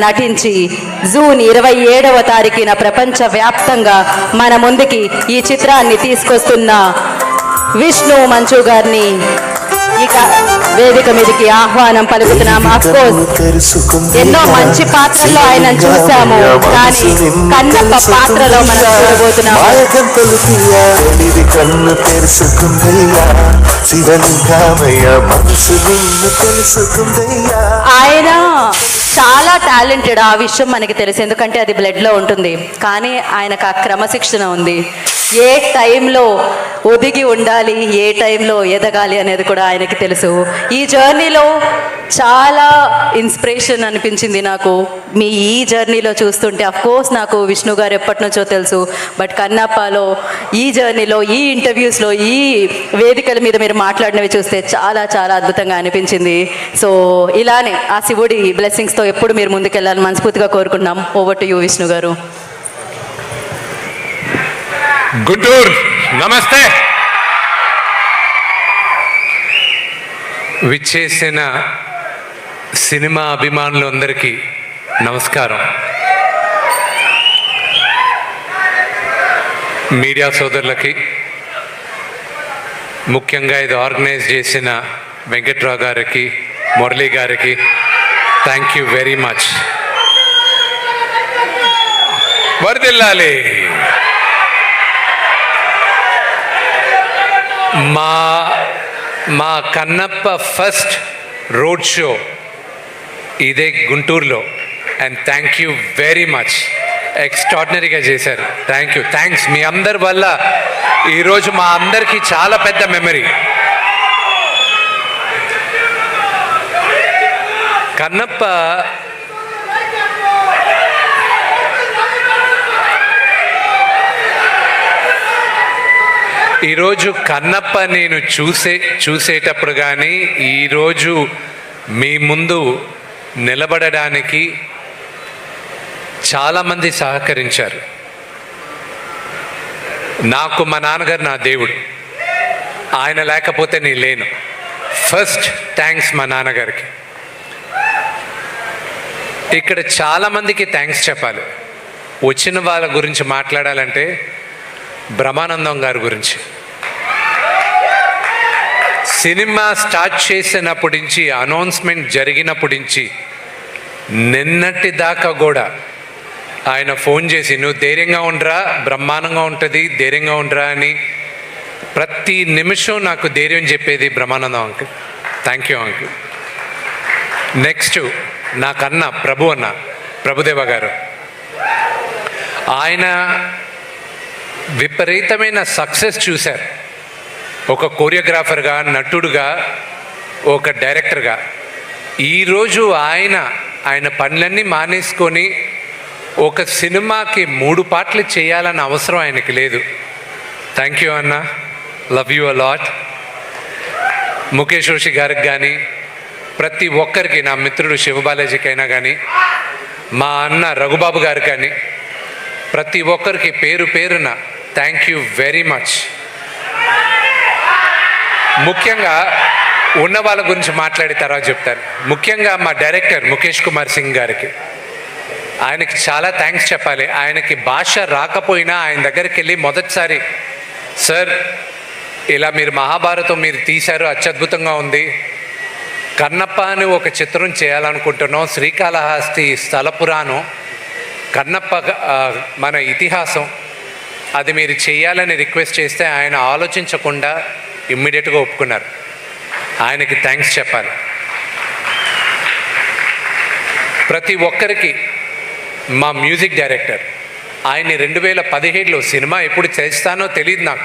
నటించి జూన్ ఇరవై ఏడవ తారీఖున ప్రపంచ వ్యాప్తంగా మన ముందుకి ఈ చిత్రాన్ని తీసుకొస్తున్న విష్ణు మంచు గారిని ఇక వేదిక మీదకి ఆహ్వానం పలుకుతున్నాం. అఫ్కోర్స్ ఎన్నో మంచి పాత్రల్లో ఆయన చూసాము. కానీ కన్నప్ప పాత్రలో మనం చూడబోతున్నాం. ఆయన చాలా టాలెంటెడ్ ఆ విషయం మనకి తెలుసు. ఎందుకంటే అది బ్లడ్లో ఉంటుంది. కానీ ఆయనకు ఆ క్రమశిక్షణ ఉంది. ఏ టైంలో ఒదిగి ఉండాలి ఏ టైంలో ఎదగాలి అనేది కూడా ఆయనకి తెలుసు. ఈ జర్నీలో చాలా ఇన్స్పిరేషన్ అనిపించింది నాకు. మీ ఈ జర్నీలో చూస్తుంటే అఫ్ కోర్స్ నాకు విష్ణు గారు ఎప్పటి నుంచో తెలుసు. బట్ కన్నప్పలో ఈ జర్నీలో ఈ ఇంటర్వ్యూస్లో ఈ వేదికల మీద మీరు మాట్లాడినవి చూస్తే చాలా చాలా అద్భుతంగా అనిపించింది. సో ఇలానే ఆ శివుడి బ్లెస్సింగ్స్తో ఎప్పుడు మీరు ముందుకెళ్ళాలని మనస్ఫూర్తిగా కోరుకుంటున్నాం. ఓవర్ టు యూ విష్ణు గారు. గుంటూరు నమస్తే. విచ్చేసిన సినిమా అభిమానులందరికీ నమస్కారం. మీడియా సోదరులకి ముఖ్యంగా ఇది ఆర్గనైజ్ చేసిన వెంకట్రావు గారికి మురళీ గారికి థ్యాంక్ యూ వెరీ మచ్ వరదిల్లాలి. మా మా కన్నప్ప ఫస్ట్ రోడ్ షో ఇదే గుంటూరులో. And thank you very much ఎక్స్ట్రాడినరీగా చేశారు. థ్యాంక్ యూ థ్యాంక్స్ మీ అందరి వల్ల ఈరోజు మా అందరికీ చాలా పెద్ద మెమరీ కన్నప్ప ఈరోజు కన్నప్ప నేను చూసే చూసేటప్పుడు కానీ ఈరోజు మీ ముందు నిలబడడానికి చాలామంది సహకరించారు. నాకు మా నాన్నగారు నా దేవుడు. ఆయన లేకపోతే నేను లేను. ఫస్ట్ థ్యాంక్స్ మా నాన్నగారికి. ఇక్కడ చాలామందికి థ్యాంక్స్ చెప్పాలి. వచ్చిన వాళ్ళ గురించి మాట్లాడాలంటే బ్రహ్మానందం గారి గురించి. సినిమా స్టార్ట్ చేసినప్పటి నుంచి అనౌన్స్మెంట్ జరిగినప్పటి నుంచి నిన్నటి దాకా కూడా ఆయన ఫోన్ చేసి నువ్వు ధైర్యంగా ఉండరా బ్రహ్మాండంగా ఉంటుంది ధైర్యంగా ఉండరా అని ప్రతి నిమిషం నాకు ధైర్యం చెప్పేది Brahmanandam uncle. Thank you uncle next నాకన్న Prabhu అన్న ప్రభుదేవ గారు. ఆయన విపరీతమైన సక్సెస్ చూశారు. ఒక కొరియోగ్రాఫర్గా నటుడుగా ఒక డైరెక్టర్గా. ఈరోజు ఆయన ఆయన పనులన్నీ మానేసుకొని ఒక సినిమాకి మూడు పాటలు చేయాలన్న అవసరం ఆయనకి లేదు. థ్యాంక్ యూ అన్న. Love you lot Mukesh Joshi గారికి కానీ ప్రతి ఒక్కరికి నా మిత్రుడు శివబాలాజీకి అయినా కానీ మా అన్న రఘుబాబు గారు కానీ ప్రతి ఒక్కరికి పేరు పేరున థ్యాంక్ యూ వెరీ మచ్ ముఖ్యంగా ఉన్న వాళ్ళ గురించి మాట్లాడి తర్వాత చెప్తాను. ముఖ్యంగా మా డైరెక్టర్ ముఖేష్ కుమార్ సింగ్ గారికి. ఆయనకి చాలా థ్యాంక్స్ చెప్పాలి. ఆయనకి భాష రాకపోయినా ఆయన దగ్గరికి వెళ్ళి మొదటిసారి సార్ ఇలా మీరు మహాభారతం మీరు తీశారు అత్యద్భుతంగా ఉంది. కన్నప్ప అని ఒక చిత్రం చేయాలనుకుంటున్నాం. శ్రీకాళహస్తి స్థల పురాణం. కన్నప్ప మన ఇతిహాసం. అది మీరు చేయాలని రిక్వెస్ట్ చేస్తే ఆయన ఆలోచించకుండా ఇమ్మీడియట్గా ఒప్పుకున్నారు. ఆయనకి థ్యాంక్స్ చెప్పాలి. ప్రతి ఒక్కరికి మా మ్యూజిక్ డైరెక్టర్ ఆయన్ని రెండు వేల పదిహేడులో సినిమా ఎప్పుడు చేస్తానో తెలియదు నాకు.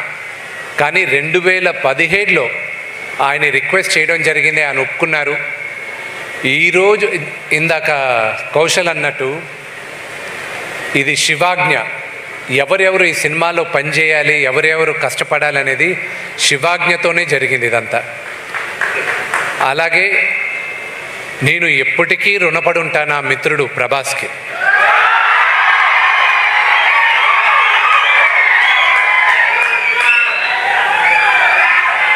కానీ రెండు వేల పదిహేడులో ఆయన రిక్వెస్ట్ చేయడం జరిగింది ఆయన ఒప్పుకున్నారు. ఈరోజు ఇందాక కౌశల్ అన్నట్టు ఇది శివాజ్ఞ. ఎవరెవరు ఈ సినిమాలో పనిచేయాలి ఎవరెవరు కష్టపడాలి అనేది శివాజ్ఞతోనే జరిగింది ఇదంతా. అలాగే నేను ఎప్పటికీ రుణపడి ఉంటాను ఆ మిత్రుడు ప్రభాస్కి.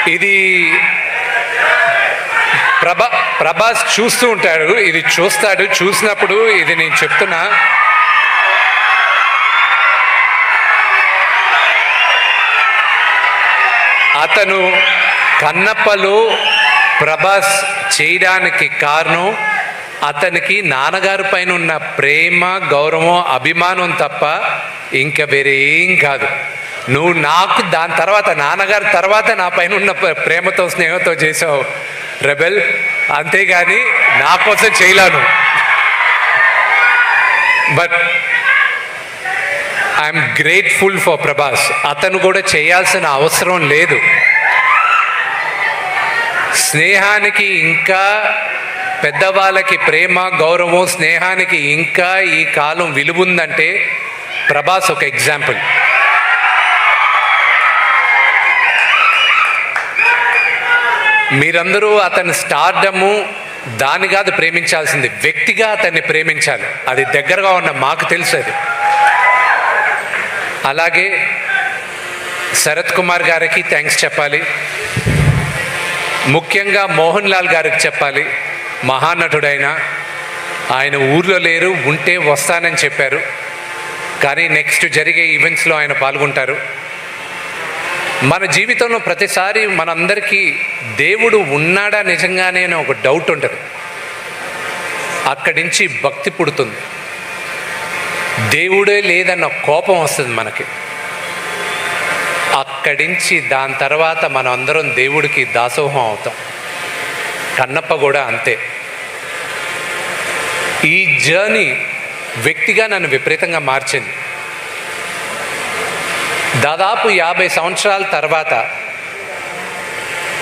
ఇది ప్రభా ప్రభాస్ చూస్తూ ఉంటాడు. ఇది చూస్తాడు. చూసినప్పుడు ఇది నేను చెప్తున్నా. అతను కన్నప్పలో ప్రభాస్ చేయడానికి కారణం అతనికి నాన్నగారి పైన ఉన్న ప్రేమ గౌరవం అభిమానం తప్ప ఇంకా వేరే ఏం కాదు. నువ్వు నాకు దాని తర్వాత నాన్నగారి తర్వాత నా పైన ఉన్న ప్ర- ప్రేమతో స్నేహంతో చేసావు. రెబెల్ అంతేగాని నా కోసం చేయలేను. But I'm grateful for Prabhas అతను కూడా చేయాల్సిన అవసరం లేదు. స్నేహానికి ఇంకా పెద్దవాళ్ళకి ప్రేమ గౌరవం స్నేహానికి ఇంకా ఈ కాలం విలువుందంటే ప్రభాస్ ఒక ఎగ్జాంపుల్ మీరందరూ అతని స్టార్డము దాని కాదు ప్రేమించాల్సింది. వ్యక్తిగా అతన్ని ప్రేమించాలి. అది దగ్గరగా ఉన్న మాకు తెలుసు అది. అలాగే శరత్ కుమార్ గారికి థ్యాంక్స్ చెప్పాలి. ముఖ్యంగా మోహన్ లాల్ గారికి చెప్పాలి. మహానటుడైన. ఆయన ఊర్లో లేరు ఉంటే వస్తానని చెప్పారు. కానీ నెక్స్ట్ జరిగే ఈవెంట్స్లో ఆయన పాల్గొంటారు. మన జీవితంలో ప్రతిసారి మనందరికీ దేవుడు ఉన్నాడా నిజంగానే అని ఒక డౌట్ ఉంటుంది. అక్కడి నుంచి భక్తి పుడుతుంది. దేవుడే లేదన్న కోపం వస్తుంది మనకి. అక్కడి నుంచి దాని తర్వాత మనం అందరం దేవుడికి దాసోహం అవుతాం. కన్నప్ప కూడా అంతే. ఈ జర్నీ వ్యక్తిగా నన్ను విపరీతంగా మార్చింది. దాదాపు యాభై సంవత్సరాల తర్వాత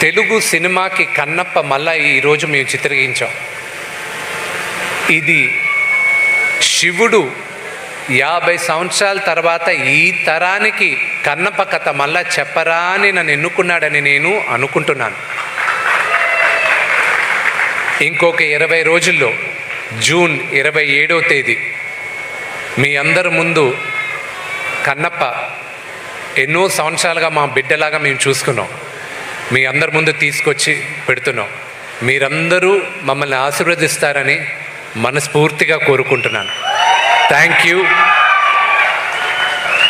తెలుగు సినిమాకి కన్నప్ప మళ్ళా ఈరోజు మేము చిత్రీకరించాం. ఇది శివుడు యాభై సంవత్సరాల తర్వాత ఈ తరానికి కన్నప్ప కథ మళ్ళా చెప్పరా అని నన్ను ఎన్నుకున్నాడని నేను అనుకుంటున్నాను. ఇంకొక ఇరవై రోజుల్లో జూన్ ఇరవై ఏడవ తేదీ మీ అందరి ముందు కన్నప్ప ఎన్నో సంవత్సరాలుగా మా బిడ్డలాగా మేము చూసుకున్నాం. మీ అందరి ముందు తీసుకొచ్చి పెడుతున్నాం. మీరందరూ మమ్మల్ని ఆశీర్వదిస్తారని మనస్ఫూర్తిగా కోరుకుంటున్నాను. థ్యాంక్ యూ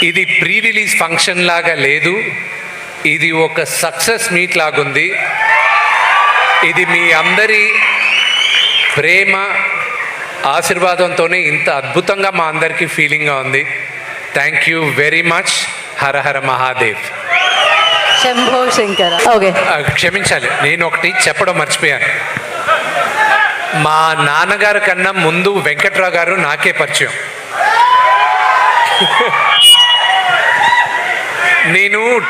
ఇది ప్రీ రిలీజ్ ఫంక్షన్ లాగా లేదు. ఇది ఒక సక్సెస్ మీట్ లాగుంది. ఇది మీ అందరి ప్రేమ ఆశీర్వాదంతోనే ఇంత అద్భుతంగా మా అందరికీ ఫీలింగ్గా ఉంది. Thank you very much Hara Hara Mahadev. Shambho Shankara. Okay. క్షమించాలి. నేను ఒకటి చెప్పడం మర్చిపోయాను. మా నాన్నగారి కన్నా ముందు వెంకట్రావు గారు నాకే పరిచయం. నేను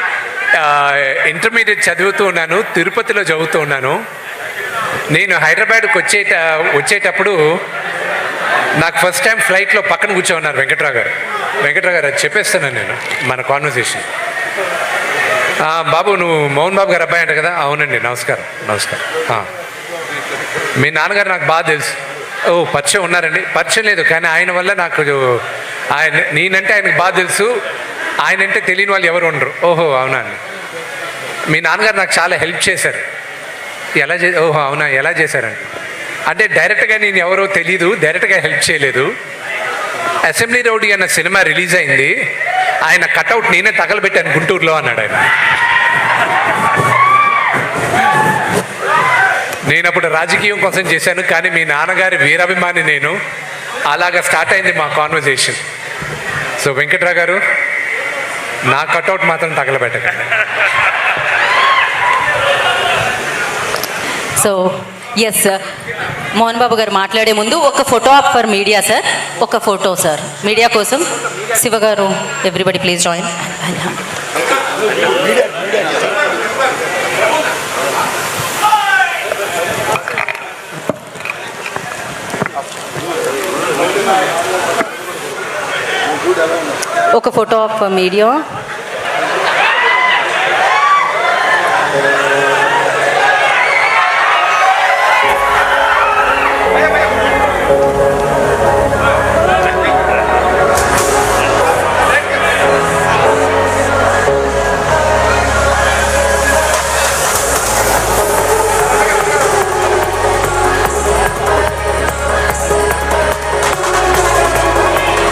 ఇంటర్మీడియట్ చదువుతూ ఉన్నాను తిరుపతిలో చదువుతూ ఉన్నాను. నేను హైదరాబాద్కి వచ్చేట వచ్చేటప్పుడు నాకు ఫస్ట్ టైం ఫ్లైట్లో పక్కన కూర్చోన్నారు వెంకట్రావు గారు. వెంకట్రావు గారు అది చెప్పేస్తున్నాను నేను మన కాన్వర్సేషన్ బాబు నువ్వు మోహన్ బాబు గారు అబ్బాయి అంట కదా? అవునండి నమస్కారం నమస్కారం. మీ నాన్నగారు నాకు బాగా తెలుసు. ఓ పరిచయం ఉన్నారండి. పరిచయం లేదు కానీ ఆయన వల్ల నాకు ఆయన నేనంటే ఆయనకు బాగా తెలుసు. ఆయన అంటే తెలియని వాళ్ళు ఎవరు ఉండరు. ఓహో అవునా అండి? మీ నాన్నగారు నాకు చాలా హెల్ప్ చేశారు. ఎలా చే ఓహో అవునా? ఎలా చేశారండి? అంటే డైరెక్ట్గా నేను ఎవరో తెలీదు డైరెక్ట్గా హెల్ప్ చేయలేదు. అసెంబ్లీ రౌడీ అన్న సినిమా రిలీజ్ అయింది. ఆయన కట్అవుట్ నేనే తగలబెట్టాను గుంటూరులో అన్నాడు ఆయన. నేను అప్పుడు రాజకీయం కోసం చేశాను కానీ మీ నాన్నగారి వీరాభిమాని నేను. అలాగా స్టార్ట్ అయింది మా కాన్వర్జేషన్ సో వెంకట్రావు గారు నా కట్అవుట్ మాత్రం తగలబెట్టకండి. So yes sir Mohan Babu గారు మాట్లాడే ముందు ఒక photo of for media sir ఒక ఫోటో సార్ మీడియా కోసం శివ గారు ఎవ్రీబడి ప్లీజ్ జాయిన్ ఒక ఫోటో ఆఫ్ మీడియా